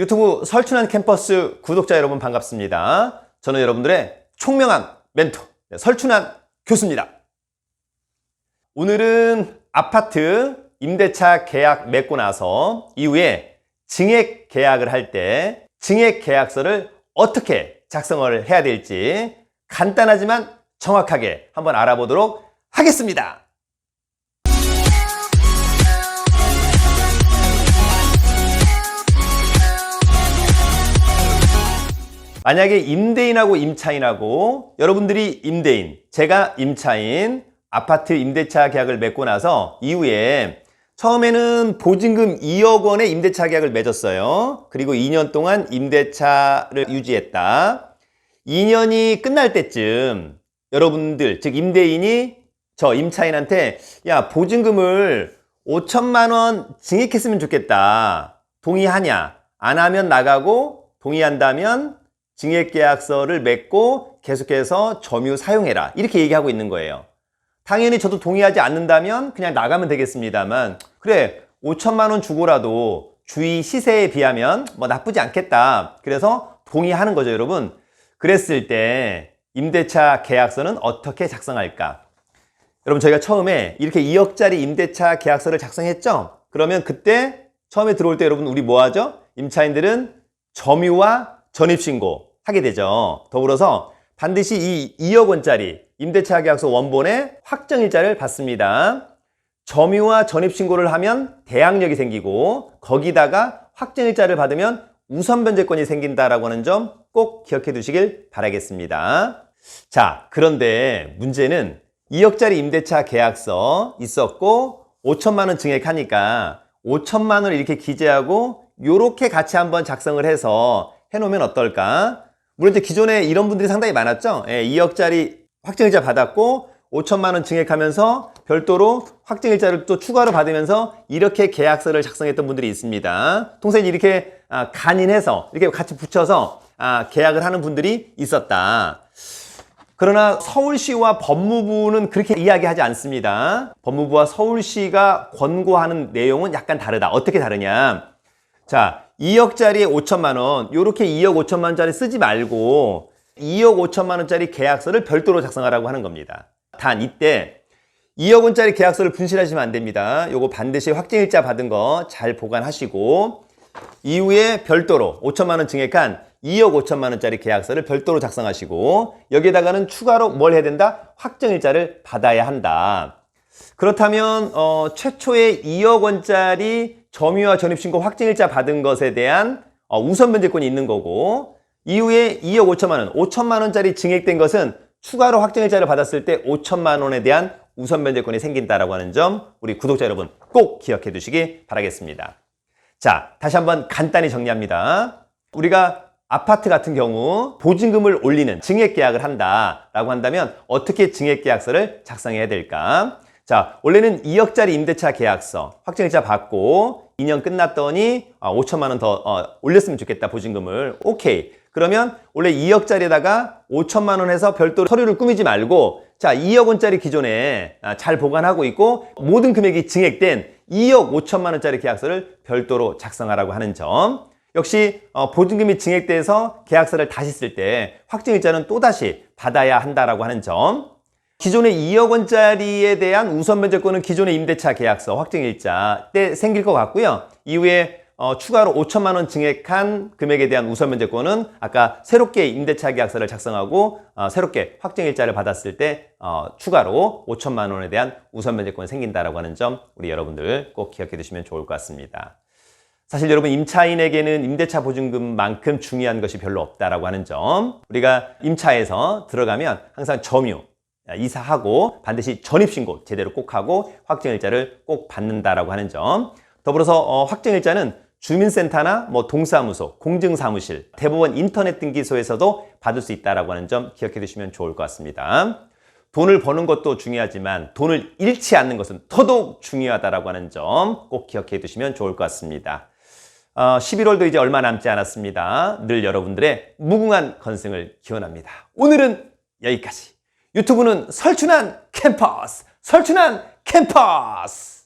유튜브 설춘한 캠퍼스 구독자 여러분 반갑습니다. 저는 여러분들의 총명한 멘토 네, 설춘한 교수입니다. 오늘은 아파트 임대차 계약 맺고 나서 이후에 증액 계약을 할 때 증액 계약서를 어떻게 작성을 해야 될지 간단하지만 정확하게 한번 알아보도록 하겠습니다. 만약에 임대인하고 임차인하고 여러분들이 임대인, 제가 임차인, 아파트 임대차 계약을 맺고 나서 이후에 처음에는 보증금 2억 원의 임대차 계약을 맺었어요. 그리고 2년 동안 임대차를 유지했다. 2년이 끝날 때쯤 여러분들, 즉 임대인이 저 임차인한테 야, 보증금을 5천만 원 증액했으면 좋겠다. 동의하냐? 안 하면 나가고 동의한다면 증액계약서를 맺고 계속해서 점유 사용해라. 이렇게 얘기하고 있는 거예요. 당연히 저도 동의하지 않는다면 그냥 나가면 되겠습니다만, 그래, 5천만 원 주고라도 주위 시세에 비하면 뭐 나쁘지 않겠다. 그래서 동의하는 거죠, 여러분. 그랬을 때 임대차 계약서는 어떻게 작성할까? 여러분, 저희가 처음에 이렇게 2억짜리 임대차 계약서를 작성했죠? 그러면 그때 처음에 들어올 때 여러분, 우리 뭐 하죠? 임차인들은 점유와 전입신고 하게 되죠. 더불어서 반드시 이 2억 원짜리 임대차 계약서 원본의 확정일자를 받습니다. 점유와 전입신고를 하면 대항력이 생기고 거기다가 확정일자를 받으면 우선변제권이 생긴다라고 하는 점 꼭 기억해 두시길 바라겠습니다. 자, 그런데 문제는 2억짜리 임대차 계약서 있었고 5천만 원 증액하니까 5천만 원을 이렇게 기재하고 요렇게 같이 한번 작성을 해서 해놓으면 어떨까? 물론 이제 기존에 이런 분들이 상당히 많았죠. 예, 2억짜리 확정일자 받았고 5천만 원 증액하면서 별도로 확정일자를 또 추가로 받으면서 이렇게 계약서를 작성했던 분들이 있습니다. 통상 이렇게 아, 간인해서 이렇게 같이 붙여서 아, 계약을 하는 분들이 있었다. 그러나 서울시와 법무부는 그렇게 이야기하지 않습니다. 법무부와 서울시가 권고하는 내용은 약간 다르다. 어떻게 다르냐? 자, 2억짜리에 5천만 원, 요렇게 2억 5천만 원짜리 쓰지 말고 2억 5천만 원짜리 계약서를 별도로 작성하라고 하는 겁니다. 단 이때 2억 원짜리 계약서를 분실하시면 안 됩니다. 요거 반드시 확정일자 받은 거 잘 보관하시고 이후에 별도로 5천만 원 증액한 2억 5천만 원짜리 계약서를 별도로 작성하시고 여기에다가는 추가로 뭘 해야 된다? 확정일자를 받아야 한다. 그렇다면 어, 최초에 2억 원짜리 점유와 전입신고 확정일자 받은 것에 대한 어, 우선 변제권이 있는 거고 이후에 2억 5천만 원, 5천만 원짜리 증액된 것은 추가로 확정일자를 받았을 때 5천만 원에 대한 우선 변제권이 생긴다라고 하는 점 우리 구독자 여러분 꼭 기억해 두시기 바라겠습니다. 자, 다시 한번 간단히 정리합니다. 우리가 아파트 같은 경우 보증금을 올리는 증액 계약을 한다라고 한다면 어떻게 증액 계약서를 작성해야 될까? 자, 원래는 2억짜리 임대차 계약서 확정일자 받고 2년 끝났더니 5천만 원 더 올렸으면 좋겠다 보증금을. 오케이. 그러면 원래 2억짜리에다가 5천만 원 해서 별도로 서류를 꾸미지 말고 자 2억 원짜리 기존에 아, 잘 보관하고 있고 모든 금액이 증액된 2억 5천만 원짜리 계약서를 별도로 작성하라고 하는 점. 역시 어, 보증금이 증액돼서 계약서를 다시 쓸 때 확정일자는 또다시 받아야 한다라고 하는 점 기존의 2억 원짜리에 대한 우선 면제권은 기존의 임대차 계약서 확정일자 때 생길 것 같고요. 이후에 어, 추가로 5천만 원 증액한 금액에 대한 우선 면제권은 아까 새롭게 임대차 계약서를 작성하고 어, 새롭게 확정일자를 받았을 때 어, 추가로 5천만 원에 대한 우선 면제권이 생긴다라고 하는 점 우리 여러분들 꼭 기억해 두시면 좋을 것 같습니다. 사실 여러분 임차인에게는 임대차 보증금만큼 중요한 것이 별로 없다라고 하는 점 우리가 임차에서 들어가면 항상 점유 이사하고 반드시 전입신고 제대로 꼭 하고 확정일자를 꼭 받는다라고 하는 점 더불어서 어, 확정일자는 주민센터나 뭐 동사무소, 공증사무실, 대법원 인터넷 등기소에서도 받을 수 있다라고 하는 점 기억해 두시면 좋을 것 같습니다. 돈을 버는 것도 중요하지만 돈을 잃지 않는 것은 더더욱 중요하다라고 하는 점 꼭 기억해 두시면 좋을 것 같습니다. 어, 11월도 이제 얼마 남지 않았습니다. 늘 여러분들의 무궁한 건승을 기원합니다. 오늘은 여기까지. 유튜브는 설춘한 캠퍼스, 설춘한 캠퍼스!